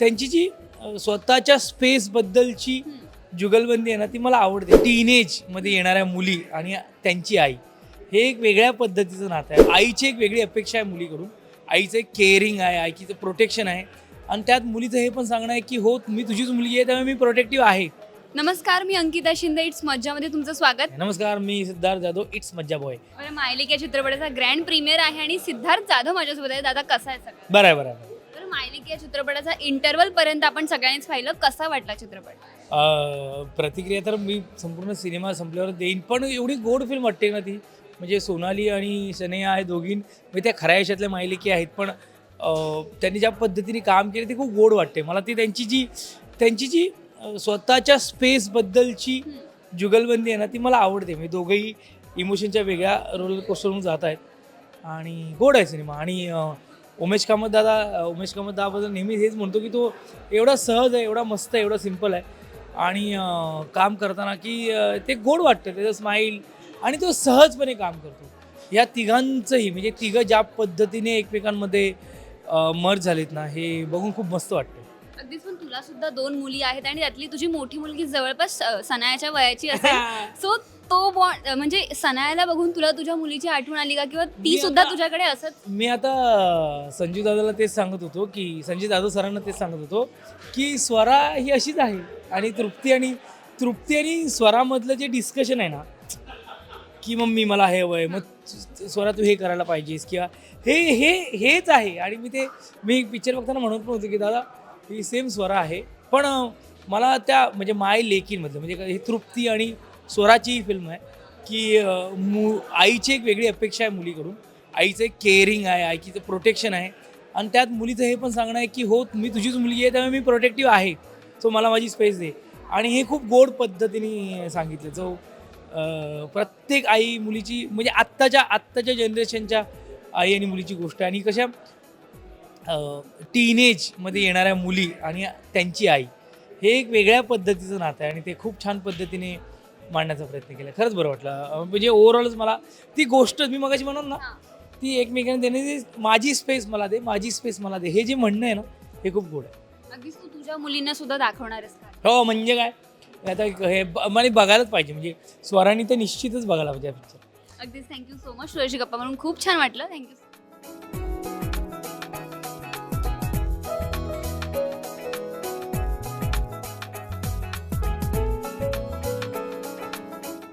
त्यांची जी स्वतःच्या स्पेसबद्दलची जुगलबंदी आहे ना ती मला आवडते. टीनेजमध्ये येणाऱ्या मुली आणि त्यांची आई. हे एक वेगळ्या पद्धतीचं नातं आहे. आईची एक वेगळी अपेक्षा आहे मुलीकडून. आईचं एक केअरिंग आहे आईचं प्रोटेक्शन आहे. आणि त्यात मुलीचं हे पण सांगणं आहे की हो मी तुझीच मुलगी आहे त्यामुळे मी प्रोटेक्टिव्ह आहे. नमस्कार मी अंकिता शिंदे इट्स मज्जामध्ये तुमचं स्वागत. नमस्कार मी सिद्धार्थ जाधव इट्स मज्जा बॉय मायलिक या चित्रपटाचा ग्रँड प्रीमियर आहे आणि सिद्धार्थ जाधव माझ्यासोबत आहे. दादा कसा आहे सगळं? बरं आहे बरं आहे. तर मायलिक या चित्रपटाचा इंटरवल पर्यंत आपण सगळ्यांनीच पाहिलं. कसा वाटला चित्रपट? अ, प्रतिक्रिया तर मी संपूर्ण सिनेमा संपल्यावर देईन पण एवढी गोड फिल्म वाटते ना ती. म्हणजे सोनाली आणि सनया आहे दोघी म्हणजे त्या खऱ्या आयुष्यातल्या मायलिकी आहेत पण अ, त्यांनी ज्या पद्धतीने काम केले ते खूप गोड वाटते. मला ती त्यांची जी त्यांची जी अ, स्वतःच्या स्पेसबद्दलची जुगलबंदी आहे ना ती मला आवडते. म्हणजे दोघंही इमोशनच्या वेगळ्या रोल कोसळून जात आहेत. आणि गोड आहे सिनेमा. आणि अ, उमेश कामत दादा उमेश कामत दादाबद्दल नेहमी हेच म्हणतो की तो एवढा सहज आहे एवढा मस्त आहे एवढा सिंपल आहे. आणि काम करताना की ते गोड वाटतं त्याचं स्माईल आणि तो सहजपणे काम करतो. या तिघांचंही म्हणजे तिघं ज्या पद्धतीने एकमेकांमध्ये मर्ज झालेत ना हे बघून खूप मस्त वाटतं. अगदीच पण तुला सुद्धा दोन मुली आहेत आणि त्यातली तुझी मोठी मुलगी जवळपास अ, सनायाच्या वयाची असेल. सो तो बॉन्ड म्हणजे सनायाला बघून तुला तुझ्या मुलीची आठवण आली का? किंवा ती मी सुद्धा आता- तुझ्याकडे असत? मी आता अ, संजीव दादाला तेच सांगत होतो की संजीव जाधव सरांना तेच सांगत होतो की स्वरा ही अशीच आहे आणि तृप्ती आणि तृप्ती आणि स्वरामधलं जे डिस्कशन आहे ना की मम्मी मला हे आहे मग तू- स्वरा तू हे करायला पाहिजेस किंवा हे हे हेच आहे. आणि मी ते मी पिक्चर बघताना म्हणत पण होतो की दादा ही सेम स्वरा आहे. पण मला त्या म्हणजे माय लेकींमधलं म्हणजे ही तृप्ती आणि स्वराची ही फिल्म आहे की मु आईची एक वेगळी अपेक्षा आहे मुलीकडून. आईचं एक केअरिंग आहे आईचं प्रोटेक्शन आहे. आणि त्यात मुलीचं हे पण सांगणं आहे की हो मी तुझीच मुलगी आहे त्यामुळे मी प्रोटेक्टिव्ह आहे. सो मला माझी स्पेस दे. आणि हे खूप गोड पद्धतीने सांगितलं. जो प्रत्येक आई मुलीची म्हणजे आत्ताच्या आत्ताच्या जनरेशनच्या आई आणि मुलीची गोष्ट आहे. आणि कशा टीनेजमध्ये येणाऱ्या मुली आणि त्यांची आई हे एक वेगळ्या पद्धतीचं नातं आहे आणि ते खूप छान पद्धतीने मांडण्याचा प्रयत्न केला. खरंच बरं वाटलं. म्हणजे ओव्हरऑलच मला ती गोष्ट मी मगाशी म्हणून ना ती एकमेकांना देणे माझी स्पेस मला दे माझी स्पेस मला दे. हे जे म्हणणं आहे ना हे खूप गोड आहे. अगदीच तू तुझ्या मुलींना सुद्धा दाखवणार हो म्हणजे काय? आता हे मला बघायलाच पाहिजे. म्हणजे स्वरांनी तर निश्चितच बघायला पाहिजे पिक्चर अगदीच. थँक्यू सो मच तुझ्याशी गप्पा म्हणून खूप छान वाटलं. थँक्यू